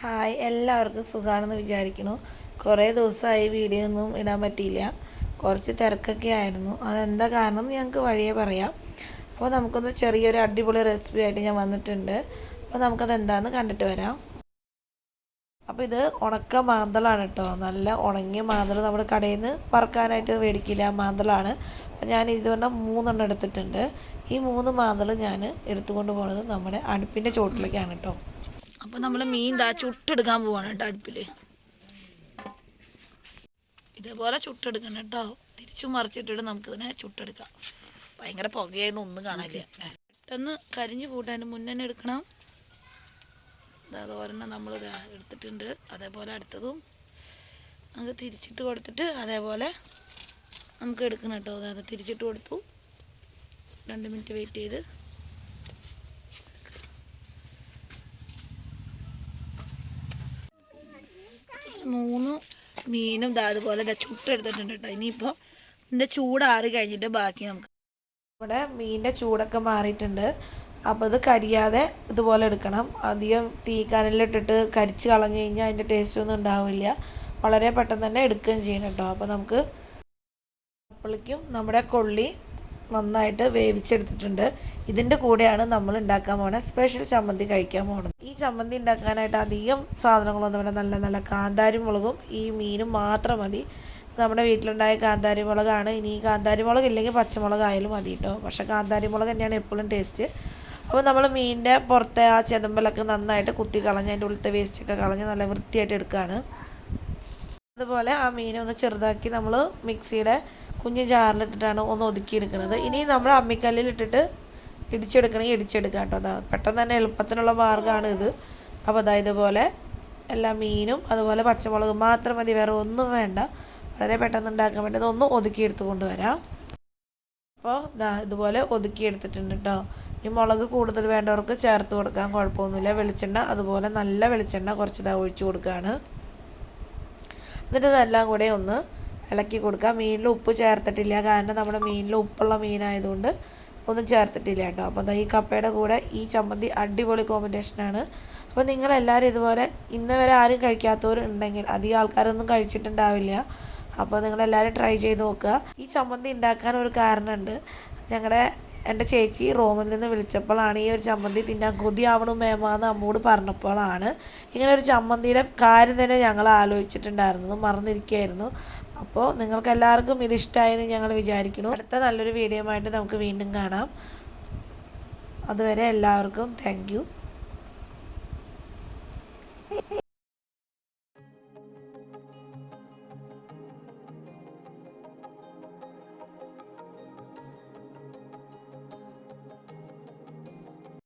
Hi എല്ലാവർക്കും സുഖമാണെന്ന് വിചാരിക്കുന്നു. കുറേ ദിവസമായി വീഡിയോ ഒന്നും ഇടാൻ പറ്റിയില്ല. കുറച്ച് തിരക്കൊക്കെ ആയിരുന്നു. അതെന്താ കാരണം എന്ന് ഞങ്ങൾക്ക് വഴിയെ പറയാം. അപ്പോൾ നമുക്കൊന്ന് ചെറിയൊരു അടിപൊളി റെസിപ്പി ആയിട്ട് ഞാൻ വന്നിട്ടുണ്ട്. അപ്പോൾ നമുക്കത് എന്താണെന്ന് കണ്ടിട്ട് വരാം. അപ്പോൾ ഇത് ഉണക്ക മാന്തളാണ് കേട്ടോ. നല്ല ഉണങ്ങിയ മാന്തൾ നമ്മൾ കടയിൽ നിന്ന് പറക്കാനായിട്ട് മേടിക്കില്ല മാന്തളാണ്. അപ്പോൾ ഞാൻ ഇതുകൊണ്ട് മൂന്നെണ്ണം എടുത്തിട്ടുണ്ട്. ഈ മൂന്ന് മാന്തൾ ഞാൻ എടുത്തുകൊണ്ട് പോകുന്നത് നമ്മുടെ അടുപ്പിന്റെ ചുവട്ടിലേക്കാണ് കേട്ടോ. അപ്പോൾ നമ്മൾ മീൻ ദാ ചുട്ടെടുക്കാൻ പോവാണ് കേട്ടോ അടുപ്പിൽ ഇതേപോലെ ചുട്ടെടുക്കണം കേട്ടോ. തിരിച്ചു മറിച്ചിട്ടിട്ട് നമുക്കിതിനെ ചുട്ടെടുക്കാം. ഭയങ്കര പുകയായിട്ട് ഒന്നും കാണാനില്ല. പെട്ടെന്ന് കരിഞ്ഞു കൂട്ടാൻ മുന്നേ എടുക്കണം. അതായത് ഒരെണ്ണം നമ്മൾ എടുത്തിട്ടുണ്ട്. അതേപോലെ അടുത്തതും നമുക്ക് തിരിച്ചിട്ട് കൊടുത്തിട്ട് അതേപോലെ നമുക്ക് എടുക്കണം കേട്ടോ. അതായത് തിരിച്ചിട്ട് കൊടുത്തു. രണ്ട് മിനിറ്റ് വെയിറ്റ് ചെയ്ത്. മൂന്ന് മീനും ഇതാ അതുപോലെ ചുട്ടെടുത്തിട്ടുണ്ട് കേട്ടോ. ഇനിയിപ്പോൾ ഇതിന്റെ ചൂടാറി കഴിഞ്ഞിട്ട് ബാക്കി നമുക്ക് ഇവിടെ മീനിന്റെ ചൂടൊക്കെ മാറിയിട്ടുണ്ട്. അപ്പോൾ ഇത് കരിയാതെ ഇതുപോലെ എടുക്കണം. അധികം തീ കനലിലിട്ടിട്ട് കരിച്ച് കളഞ്ഞു കഴിഞ്ഞാൽ അതിന്റെ ടേസ്റ്റ് ഒന്നും ഉണ്ടാവില്ല. വളരെ പെട്ടെന്ന് തന്നെ എടുക്കുകയും ചെയ്യണം കേട്ടോ. അപ്പോൾ നമുക്ക് അപ്പളിക്കും നമ്മുടെ കൊള്ളി നന്നായിട്ട് വേവിച്ചെടുത്തിട്ടുണ്ട്. ഇതിന്റെ കൂടെയാണ് നമ്മൾ ഉണ്ടാക്കാൻ പോകുന്നത് സ്പെഷ്യൽ ചമ്മന്തി കഴിക്കാൻ പോകുന്നത് ഈ ചമ്മന്തി ഉണ്ടാക്കാനായിട്ട് അധികം സാധനങ്ങളൊന്നും വേണ്ട നല്ല നല്ല കാന്താരി മുളകും ഈ മീനും മാത്രം മതി. നമ്മുടെ വീട്ടിലുണ്ടായ കാന്താരി മുളകാണ്. ഇനി കാന്താരി മുളക് ഇല്ലെങ്കിൽ പച്ചമുളക് ആയാലും മതി കേട്ടോ പക്ഷെ കാന്താരി മുളക് തന്നെയാണ് എപ്പോഴും ടേസ്റ്റ് അപ്പോൾ നമ്മൾ മീനിന്റെ പുറത്തെ ആ ചെതമ്പലൊക്കെ നന്നായിട്ട് കുത്തി കളഞ്ഞ് അതിന്റെ ഉള്ളിലത്തെ വേസ്റ്റൊക്കെ കളഞ്ഞ് നല്ല വൃത്തിയായിട്ട് എടുക്കുകയാണ് അതുപോലെ ആ മീനെ ഒന്ന് ചെറുതാക്കി നമ്മൾ മിക്സിയുടെ കുഞ്ഞ് ജാറിലിട്ടിട്ടാണ് ഒന്ന് ഒതുക്കി ഒതുക്കിയെടുക്കുന്നത് ഇനി നമ്മൾ അമ്മിക്കല്ലിൽ ഇട്ടിട്ട് ഇടിച്ചെടുക്കണമെങ്കിൽ ഇടിച്ചെടുക്കാം കേട്ടോ. അതാ പെട്ടെന്ന് തന്നെ എളുപ്പത്തിനുള്ള മാർഗമാണ് ഇത്. അപ്പോൾ അതാ ഇതുപോലെ എല്ലാ മീനും അതുപോലെ പച്ചമുളക് മാത്രം മതി വേറെ ഒന്നും വേണ്ട. വളരെ പെട്ടെന്ന് ഉണ്ടാക്കാൻ വേണ്ടി ഒന്ന് ഒതുക്കിയെടുത്ത് കൊണ്ടുവരാം. അപ്പോൾ ഇതാ ഇതുപോലെ ഒതുക്കിയെടുത്തിട്ടുണ്ട് കേട്ടോ. ഈ മുളക് കൂടുതൽ വേണ്ടവർക്ക് ചേർത്ത് കൊടുക്കാൻ കുഴപ്പമൊന്നുമില്ല. വെളിച്ചെണ്ണ അതുപോലെ നല്ല വെളിച്ചെണ്ണ കുറച്ച് ഇതാ ഒഴിച്ചു കൊടുക്കുകയാണ് എന്നിട്ട് ഇതെല്ലാം കൂടെ ഒന്ന് ഇളക്കി കൊടുക്കുക. മീനിൽ ഉപ്പ് ചേർത്തിട്ടില്ല. കാരണം നമ്മുടെ മീനിൽ ഉപ്പുള്ള മീനായതുകൊണ്ട് ഒന്നും ചേർത്തിട്ടില്ല കേട്ടോ. അപ്പോൾ ഈ കപ്പയുടെ കൂടെ ഈ ചമ്മന്തി അടിപൊളി കോമ്പിനേഷനാണ് അപ്പോൾ നിങ്ങളെല്ലാവരും ഇതുപോലെ ഇന്ന് വരെ ആരും കഴിക്കാത്തവർ ഉണ്ടെങ്കിൽ അധികം ആൾക്കാരൊന്നും കഴിച്ചിട്ടുണ്ടാവില്ല. അപ്പോൾ നിങ്ങളെല്ലാവരും ട്രൈ ചെയ്ത് നോക്കുക. ഈ ചമ്മന്തി ഉണ്ടാക്കാൻ ഒരു കാരണമുണ്ട്. ഞങ്ങളുടെ എന്റെ ചേച്ചി റോമിൽ നിന്ന് വിളിച്ചപ്പോഴാണ് ഈ ഒരു ചമ്മന്തി തിന്നാൻ കൊതിയാവണം മേമാന്ന് അമ്മോട് പറഞ്ഞപ്പോഴാണ് ഇങ്ങനെ ഒരു ചമ്മന്തിയുടെ കാര്യം തന്നെ ഞങ്ങൾ ആലോചിച്ചിട്ടുണ്ടായിരുന്നത് മറന്നിരിക്കുകയായിരുന്നു. അപ്പോൾ നിങ്ങൾക്ക് എല്ലാവർക്കും ഇത് ഞങ്ങൾ വിചാരിക്കുന്നു. അടുത്ത നല്ലൊരു വീഡിയോ ആയിട്ട് നമുക്ക് വീണ്ടും കാണാം. അതുവരെ എല്ലാവർക്കും താങ്ക്